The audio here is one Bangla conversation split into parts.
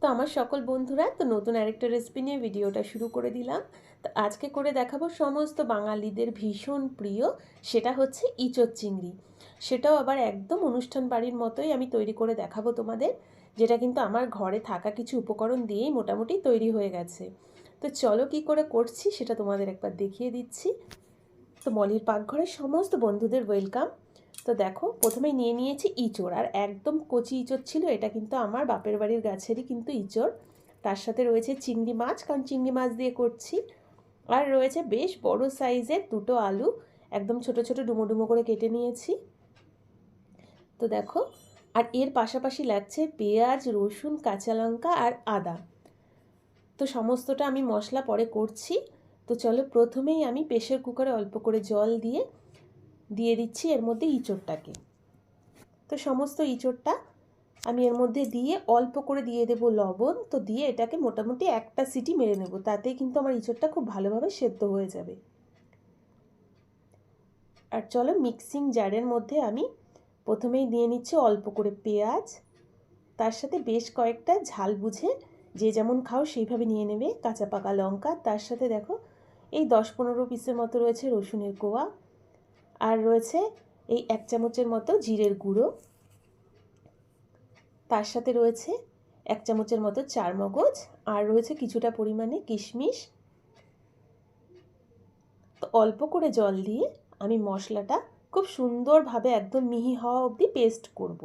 তো আমার সকল বন্ধুরা, তো নতুন আরেকটা রেসিপি নিয়ে ভিডিওটা শুরু করে দিলাম। তো আজকে করে দেখাবো সমস্ত বাঙালিদের ভীষণ প্রিয়, সেটা হচ্ছে ইঁচড় চিংড়ি। সেটাও আবার একদম অনুষ্ঠান বাড়ির মতোই আমি তৈরি করে দেখাবো তোমাদের, যেটা কিন্তু আমার ঘরে থাকা কিছু উপকরণ দিয়েই মোটামুটি তৈরি হয়ে গেছে। তো চলো কি করে করছি সেটা তোমাদের একবার দেখিয়ে দিচ্ছি। তো মলির পাকঘরের সমস্ত বন্ধুদের ওয়েলকাম তো দেখো, প্রথমেই নিয়ে নিয়েছি ইঁচড়, আর একদম কচি ইঁচড় ছিল, এটা কিন্তু আমার বাপের বাড়ির গাছেরই কিন্তু ইঁচড়। তার সাথে রয়েছে চিংড়ি মাছ, কারণ চিংড়ি মাছ দিয়ে করছি। আর রয়েছে বেশ বড় সাইজের দুটো আলু, একদম ছোট ছোট ডুমো ডুমো করে কেটে নিয়েছি। তো দেখো, আর এর পাশাপাশি লাগছে পেঁয়াজ, রসুন, কাঁচা লঙ্কা আর আদা। তো সমস্তটা আমি মশলা পরে করছি। তো চলো, প্রথমেই আমি প্রেশার কুকারে অল্প করে জল দিয়ে দিয়ে দিচ্ছি এর মধ্যে ইঁচড়টাকে। তো সমস্ত ইঁচড়টা আমি এর মধ্যে দিয়ে অল্প করে দিয়ে দেবো লবণ। তো দিয়ে এটাকে মোটামুটি একটা সিটি মেরে নেব। তাতেই কিন্তু আমার ইঁচড়টা খুব ভালোভাবে সেদ্ধ হয়ে যাবে। আর চলো মিক্সিং জারের মধ্যে আমি প্রথমেই দিয়ে নিচ্ছি অল্প করে পেঁয়াজ। তার সাথে বেশ কয়েকটা ঝাল বুঝে যে যেমন খাও সেইভাবে নিয়ে নেবে। কাঁচা পাকা লঙ্কা। তার সাথে দেখো এই দশ পনেরো পিসের মতো রয়েছে রসুনের কোয়া। আর রয়েছে এই এক চামচের মতো জিরের গুঁড়ো। তার সাথে রয়েছে এক চামচের মতো চার মগজ আর রয়েছে কিছুটা পরিমাণে কিশমিশ। তো অল্প করে জল দিয়ে আমি মশলাটা খুব সুন্দরভাবে একদম মিহি হওয়া অবধি পেস্ট করব।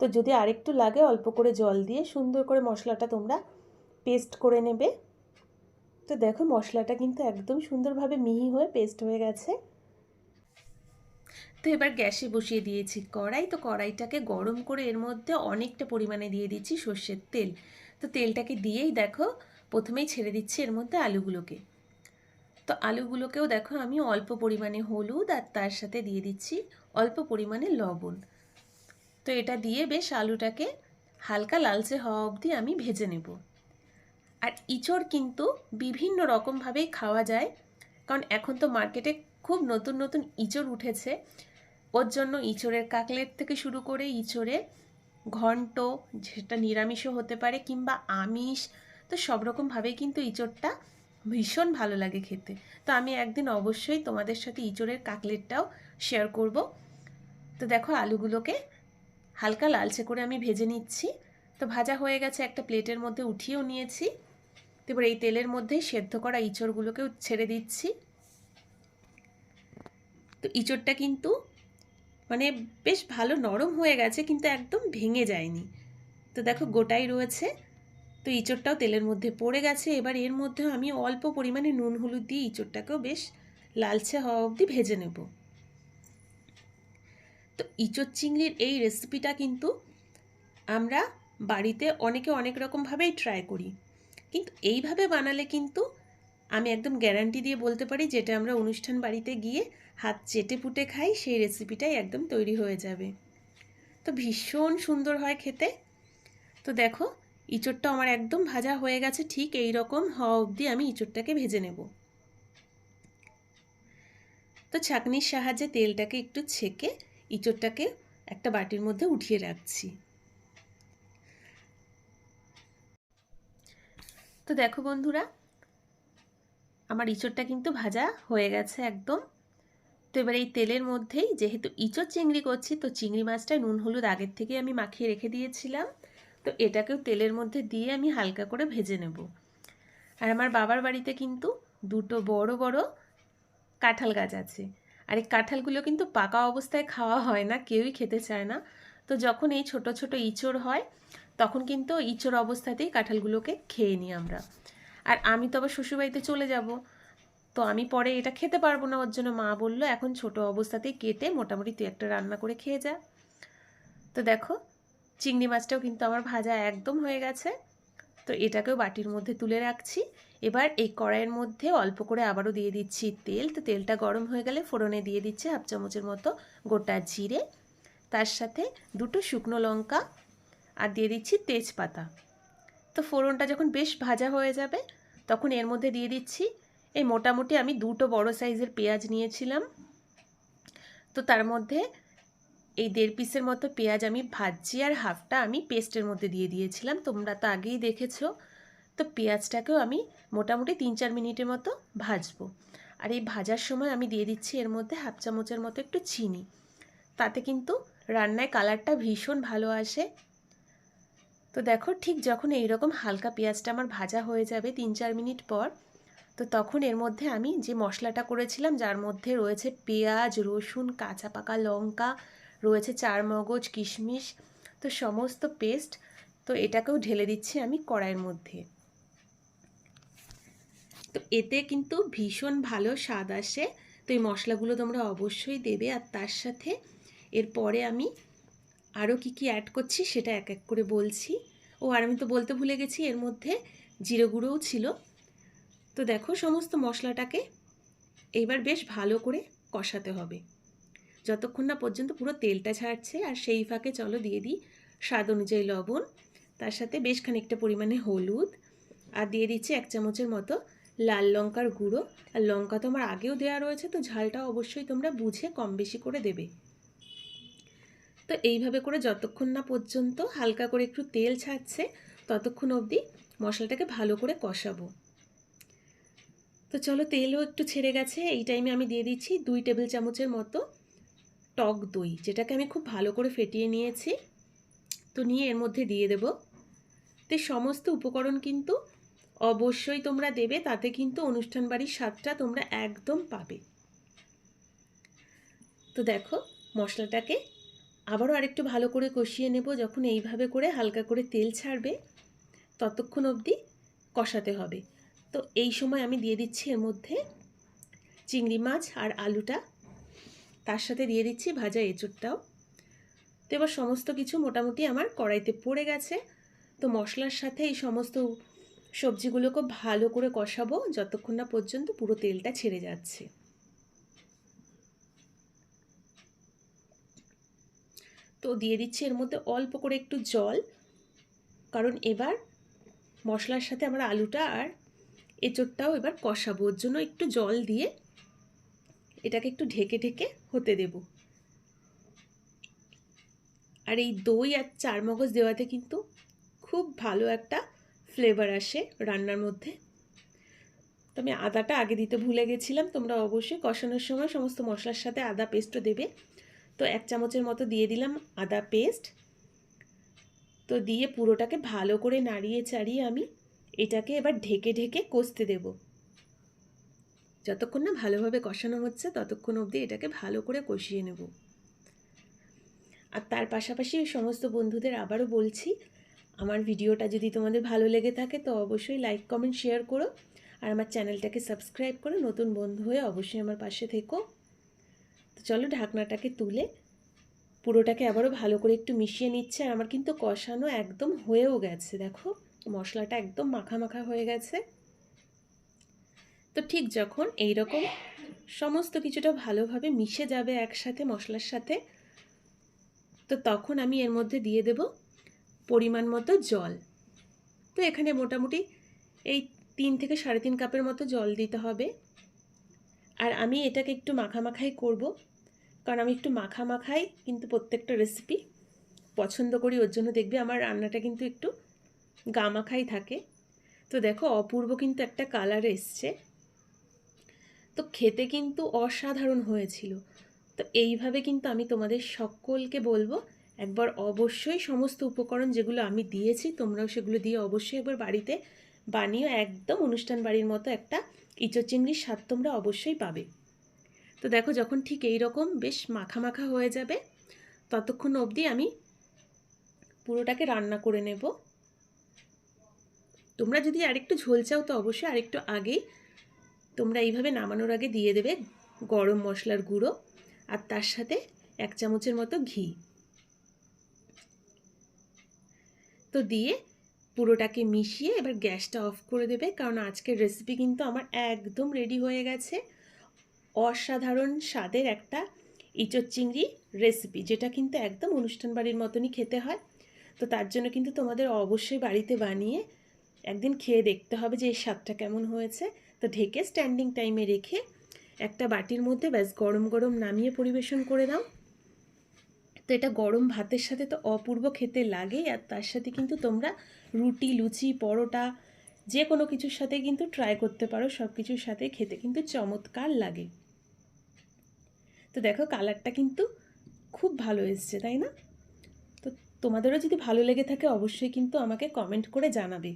তো যদি আরেকটু লাগে অল্প করে জল দিয়ে সুন্দর করে মশলাটা তোমরা পেস্ট করে নেবে। তো দেখো মশলাটা কিন্তু একদম সুন্দরভাবে মিহি হয়ে পেস্ট হয়ে গেছে। তো এবার গ্যাসে বসিয়ে দিয়েছি। কড়াই, তো কড়াইটাকে গরম করে এর মধ্যে অনেকটা পরিমাণে দিয়ে দিচ্ছি সর্ষের তেল। তো তেলটাকে দিয়েই দেখো, প্রথমেই ছেড়ে দিচ্ছি এর মধ্যে আলুগুলোকে। তো আলুগুলোকেও দেখো, আমি অল্প পরিমাণে হলুদ আর তার সাথে দিয়ে দিচ্ছি অল্প পরিমাণে লবণ। তো এটা দিয়ে বেশ আলুটাকে হালকা লালচে হওয়া অবধি আমি ভেজে নেব। আর ইঁচড় কিন্তু বিভিন্ন রকমভাবেই খাওয়া যায়, কারণ এখন তো মার্কেটে খুব নতুন নতুন ইঁচড় উঠেছে। ওর জন্য ইঁচড়ের কাকলেট থেকে শুরু করে ইঁচড়ের ঘন্ট, যেটা নিরামিষও হতে পারে, কিংবা আমিষ, তো সব রকমভাবেই কিন্তু ইঁচড়টা ভীষণ ভালো লাগে খেতে। তো আমি একদিন অবশ্যই তোমাদের সাথে ইঁচড়ের কাকলেটটাও শেয়ার করব। তো দেখো আলুগুলোকে হালকা লালচে করে আমি ভেজে নিচ্ছি। তো ভাজা হয়ে গেছে একটা প্লেটের মধ্যে উঠিয়েও নিয়েছি। এবার এই তেলের মধ্যেই সেদ্ধ করা ইঁচড়গুলোকেও ছেড়ে দিচ্ছি। তো ইঁচড়টা কিন্তু মানে বেশ ভালো নরম হয়ে গেছে, কিন্তু একদম ভেঙে যায়নি। তো দেখো গোটাই রয়েছে, তো ইঁচড়টাও তেলের মধ্যে পড়ে গেছে। এবার এর মধ্যেও আমি অল্প পরিমাণে নুন, হলুদ দিয়ে ইঁচড়টাকেও বেশ লালচে হওয়া অবধি ভেজে নেব। তো ইঁচড় চিংড়ির এই রেসিপিটা কিন্তু আমরা বাড়িতে অনেকে অনেক রকমভাবেই ট্রাই করি। কিন্তু এইভাবে বানালে কিন্তু আমি একদম গ্যারান্টি দিয়ে বলতে পারি, যেটা আমরা অনুষ্ঠান বাড়িতে গিয়ে হাত চেটে পুটে খাই, সেই রেসিপিটাই একদম তৈরি হয়ে যাবে। তো ভীষণ সুন্দর হয় খেতে। তো দেখো, ইঁচড়টা আমার একদম ভাজা হয়ে গেছে, ঠিক এই রকম হওয়া অবধি আমি ইঁচড়টাকে ভেজে নেব। তো ছাঁকনির সাহায্যে তেলটাকে একটু ছেঁকে ইঁচড়টাকে একটা বাটির মধ্যে উঠিয়ে রাখছি। তো দেখো বন্ধুরা, আমার ইঁচড়টা কিন্তু ভাজা হয়ে গেছে একদম। তো এবার এই তেলের মধ্যেই যেহেতু ইঁচড় চিংড়ি করছি, তো চিংড়ি মাছটা নুন, হলুদ আগের থেকে আমি মাখিয়ে রেখে দিয়েছিলাম। তো এটাকেও তেলের মধ্যে দিয়ে আমি হালকা করে ভেজে নেব। আর আমার বাবার বাড়িতে কিন্তু দুটো বড় বড় কাঁঠাল গাছ আছে। আর এই কাঁঠালগুলো কিন্তু পাকা অবস্থায় খাওয়া হয় না, কেউই খেতে চায় না। তো যখন এই ছোট ছোট ইঁচড় হয়, তখন কিন্তু ইঁচড় অবস্থাতেই কাঁঠালগুলোকে খেয়ে নিই আমরা। আর আমি তো আবার শ্বশুরবাড়িতে চলে যাব। তো আমি পরে এটা খেতে পারব না, ওর জন্য মা বলল, এখন ছোট অবস্থাতেই কেটে মোটামুটি তুই একটা রান্না করে খেয়ে যা। তো দেখো, চিংড়ি মাছটাও কিন্তু আমার ভাজা একদম হয়ে গেছে। তো এটাকেও বাটির মধ্যে তুলে রাখছি। এবার এই কড়াইয়ের মধ্যে অল্প করে আবারও দিয়ে দিচ্ছি তেল। তো তেলটা গরম হয়ে গেলে ফোড়নে দিয়ে দিচ্ছি হাফ চামচের মতো গোটা জিরে, তার সাথে দুটো শুকনো লঙ্কা আর দিয়ে দিচ্ছি তেজপাতা। তো ফোড়নটা যখন বেশ ভাজা হয়ে যাবে, তখন এর মধ্যে দিয়ে দিচ্ছি এই মোটামুটি আমি দুটো বড় সাইজের পেঁয়াজ নিয়েছিলাম। তো তার মধ্যে এই দেড় পিসের মতো পেঁয়াজ আমি ভাজছি আর হাফটা আমি পেস্টের মধ্যে দিয়ে দিয়েছিলাম। তোমরা তো আগেই দেখেছ। তো পেঁয়াজটাকেও আমি মোটামুটি তিন চার মিনিটের মতো ভাজবো। আর এই ভাজার সময় আমি দিয়ে দিচ্ছি এর মধ্যে হাফ চামচের মতো একটু চিনি। তাতে কিন্তু রান্নায় কালারটা ভীষণ ভালো আসে। তো দেখো ঠিক যখন এইরকম হালকা পেঁয়াজটা আমার ভাজা হয়ে যাবে তিন চার মিনিট পর তো তখন এর মধ্যে আমি যে মশলাটা করেছিলাম, যার মধ্যে রয়েছে পেঁয়াজ, রসুন, কাঁচা পাকা লঙ্কা, রয়েছে চার মগজ কিশমিশ, তো সমস্ত পেস্ট, তো এটাকেও ঢেলে দিচ্ছি আমি কড়াইয়ের মধ্যে। তো এতে কিন্তু ভীষণ ভালো স্বাদ আসে। তো এই মশলাগুলো তোমরা অবশ্যই দেবে আর তার সাথে এরপরে আমি আরও কি কি অ্যাড করছি সেটা এক এক করে বলছি। ও আর আমি তো বলতে ভুলে গেছি, এর মধ্যে জিরে গুঁড়োও ছিল। তো দেখো সমস্ত মশলাটাকে এইবার বেশ ভালো করে কষাতে হবে। যতক্ষণ না পর্যন্ত পুরো তেলটা ছাড়ছে আর সেই ফাঁকে চলো দিয়ে দিই স্বাদ অনুযায়ী লবণ, তার সাথে বেশ খানিকটা পরিমাণে হলুদ আর দিয়ে দিচ্ছি এক চামচের মতো লাল লঙ্কার গুঁড়ো। আর লঙ্কা তো আমার আগেও দেওয়া রয়েছে, তো ঝালটা অবশ্যই তোমরা বুঝে কম বেশি করে দেবে। তো এইভাবে করে যতক্ষণ না পর্যন্ত হালকা করে একটু তেল ছাড়ছে, ততক্ষণ অবধি মশলাটাকে ভালো করে কষাবো। তো চলো তেলও একটু ছেড়ে গেছে। এই টাইমে আমি দিয়ে দিচ্ছি দুই টেবিল চামচের মতো টক দই, যেটাকে আমি খুব ভালো করে ফেটিয়ে নিয়েছি। তো নিয়ে এর মধ্যে দিয়ে দেব। তো সমস্ত উপকরণ কিন্তু অবশ্যই তোমরা দেবে, তাতে কিন্তু অনুষ্ঠান বাড়ির স্বাদটা তোমরা একদম পাবে। তো দেখো মশলাটাকে আবারও আরেকটু ভালো করে কষিয়ে নেব, যখন এইভাবে করে হালকা করে তেল ছাড়বে, ততক্ষণ অবধি কষাতে হবে। তো এই সময় আমি দিয়ে দিচ্ছি এর মধ্যে চিংড়ি মাছ আর আলুটা। তার সাথে দিয়ে দিচ্ছি ভাজা এঁচুরটাও। তো এবার সমস্ত কিছু মোটামুটি আমার কড়াইতে পড়ে গেছে। তো মশলার সাথে এই সমস্ত সবজিগুলোকে ভালো করে কষাবো যতক্ষণ না পর্যন্ত পুরো তেলটা ছেড়ে যাচ্ছে। তো দিয়ে দিচ্ছি এর মধ্যে অল্প করে একটু জল। কারণ এবার মশলার সাথে আমরা আলুটা আর এঁচোড়টাও এবার কষাবো। ওর জন্য একটু জল দিয়ে এটাকে একটু ঢেকে ঢেকে হতে দেব। আর এই দই আর চারমগজ দেওয়াতে কিন্তু খুব ভালো একটা ফ্লেভার আসে রান্নার মধ্যে। তো আমি আদাটা আগে দিতে ভুলে গেছিলাম, তোমরা অবশ্যই কষানোর সময় সমস্ত মশলার সাথে আদা পেস্টও দেবে। তো এক চামচের মতো দিয়ে দিলাম আদা পেস্ট তো দিয়ে পুরোটাকে ভালো করে নাড়িয়ে চাড়িয়ে আমি এটাকে এবার ঢেকে ঢেকে কষতে দেব। যতক্ষণ না ভালোভাবে কষানো হচ্ছে, ততক্ষণ অবধি এটাকে ভালো করে কষিয়ে নেব। আর তার পাশাপাশি সমস্ত বন্ধুদের আবারও বলছি, আমার ভিডিওটা যদি তোমাদের ভালো লেগে থাকে, তো অবশ্যই লাইক কমেন্ট শেয়ার করো। আর আমার চ্যানেলটাকে সাবস্ক্রাইব করে, নতুন বন্ধু হয়ে অবশ্যই আমার পাশে থেকো। তো চলো ঢাকনাটাকে তুলে পুরোটাকে আবারও ভালো করে একটু মিশিয়ে নিচ্ছে, আর আমার কিন্তু কষানো একদম হয়েও গেছে, দেখো। মশলাটা একদম মাখা মাখা হয়ে গেছে। তো ঠিক যখন এই রকম সমস্ত কিছুটা ভালোভাবে মিশে যাবে একসাথে মশলার সাথে, তো তখন আমি এর মধ্যে দিয়ে দেব পরিমাণ মতো জল। তো এখানে মোটামুটি এই তিন থেকে সাড়ে তিন কাপের মতো জল দিতে হবে। আর আমি এটাকে একটু মাখামাখাই করব, কারণ আমি একটু মাখা মাখাই কিন্তু প্রত্যেকটা রেসিপি পছন্দ করি, ওর জন্য দেখবে আমার রান্নাটা কিন্তু একটু গামাখাই থাকে। তো দেখো, অপূর্ব কিন্তু একটা কালার এসছে। তো খেতে কিন্তু অসাধারণ হয়েছিল। তো এইভাবে কিন্তু আমি তোমাদের সকলকে বলব, একবার অবশ্যই সমস্ত উপকরণ যেগুলো আমি দিয়েছি, তোমরাও সেগুলো দিয়ে অবশ্যই একবার বাড়িতে বানিয়ে একদম অনুষ্ঠান বাড়ির মতো একটা ইঁচড় চিংড়ির স্বাদ তোমরা অবশ্যই পাবে। তো দেখো, যখন ঠিক এই রকম বেশ মাখা মাখা হয়ে যাবে, ততক্ষণ অবধি আমি পুরোটাকে রান্না করে নেব। তোমরা যদি আরেকটু ঝোল চাও, তো অবশ্যই আরেকটু আগেই তোমরা এইভাবে নামানোর আগে দিয়ে দেবে গরম মশলার গুঁড়ো আর তার সাথে এক চামচের মতো ঘি। তো দিয়ে পুরোটাকে মিশিয়ে এবার গ্যাসটা অফ করে দেবে, কারণ আজকের রেসিপি কিন্তু আমার একদম রেডি হয়ে গেছে। অসাধারণ স্বাদের একটা ইঁচড় চিংড়ি রেসিপি যেটা কিন্তু একদম অনুষ্ঠান বাড়ির মতনই খেতে হয়। তো তার জন্য কিন্তু তোমাদের অবশ্যই বাড়িতে বানিয়ে একদিন খেয়ে দেখতে হবে যে এই স্বাদটা কেমন হয়েছে। তো ঢেকে স্ট্যান্ডিং টাইমে রেখে একটা বাটির মধ্যে ব্যাস গরম গরম নামিয়ে পরিবেশন করে দাও তো এটা গরম ভাতের সাথে তো অপূর্ব খেতে লাগেই আর তার সাথে কিন্তু তোমরা রুটি, লুচি, পরোটা যে কোনো কিছুর সাথে কিন্তু ট্রাই করতে পারো সব কিছুর সাথে খেতে কিন্তু চমৎকার লাগে। তো দেখো কালারটা কিন্তু খুব ভালো এসছে, তাই না? তো তোমাদেরও যদি ভালো লেগে থাকে অবশ্যই কিন্তু আমাকে কমেন্ট করে জানাবে।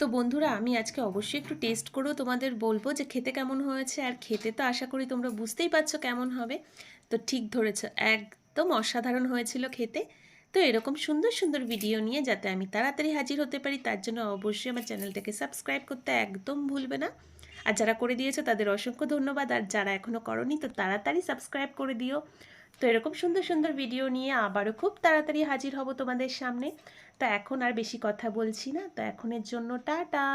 তো বন্ধুরা, আমি আজকে অবশ্যই একটু টেস্ট করেও তোমাদের বলব যে খেতে কেমন হয়েছে আর খেতে তো আশা করি তোমরা বুঝতেই পারছ কেমন হবে। তো ঠিক ধরেছ, একদম অসাধারণ হয়েছিল খেতে। তো এরকম সুন্দর সুন্দর ভিডিও নিয়ে যাতে আমি তাড়াতাড়ি হাজির হতে পারি, তার জন্য অবশ্যই আমার চ্যানেলটাকে সাবস্ক্রাইব করতে একদম ভুলবে না। আর যারা করে দিয়েছ তাদের অসংখ্য ধন্যবাদ। আর যারা এখনও করনি তো তাড়াতাড়ি সাবস্ক্রাইব করে দিও। তো এরকম সুন্দর সুন্দর ভিডিও নিয়ে আবারও খুব তাড়াতাড়ি হাজির হব তোমাদের সামনে। তো এখন আর বেশি কথা বলছি না। তো এখনের জন্য টাটা।